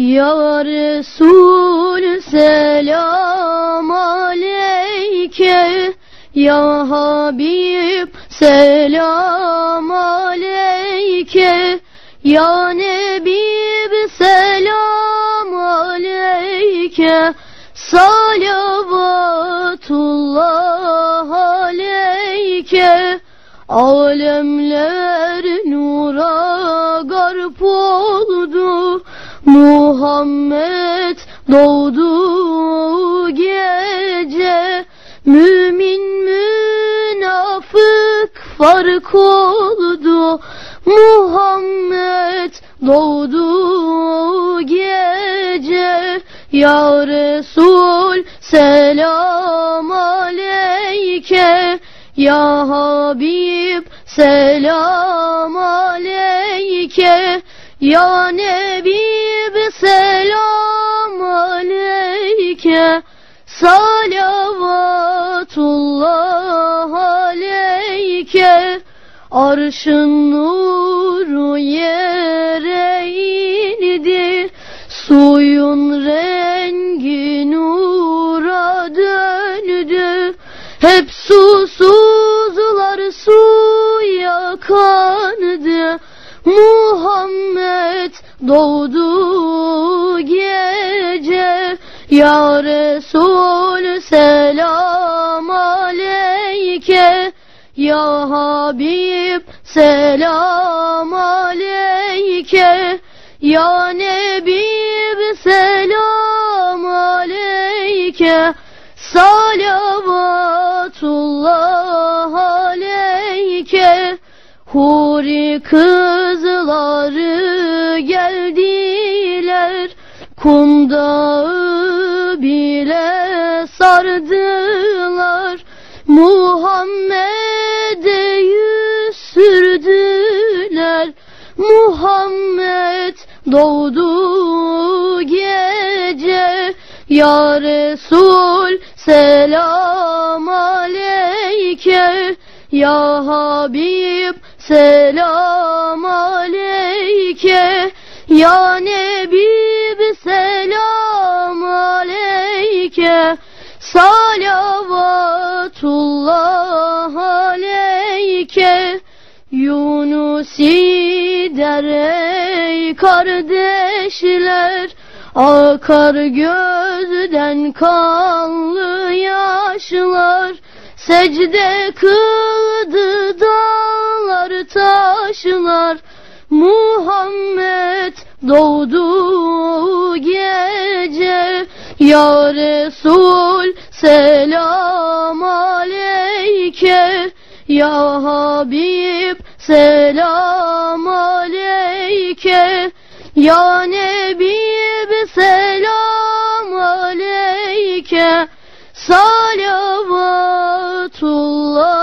Ya Resul selam aleyke Ya Habib selam aleyke Ya Nebib selam aleyke Salavatullah aleyke Alemler nura garp oldu Muhammed doğdu gece. Mümin münafık fark oldu. Muhammed doğdu gece. Ya Resul selam aleyke. Ya Habib selam aleyke. Ya Nebib Arşın nuru yere indi Suyun rengi nura döndü Hep susuzlar suya kandı Muhammed doğdu gece. Ya Resul selam Ya Habib selam aleyke Ya Nebib selam aleyke Salavatullah aleyke Huri kızları geldiler. Kum dağı bile sardılar Muhammed doğdu gece Ya Resul selam aleyke Ya Habib selam aleyke Ya Nebib selam aleyke Salavatullah aleyke Yunusi der ey kardeşler. Akar gözden kanlı yaşlar. Secde kıldı dağlar taşlar. Muhammed doğdu gece. Ya Resul selam aleyke Ya Habib selam aleyke ya Nebi selam aleyke salavatullah.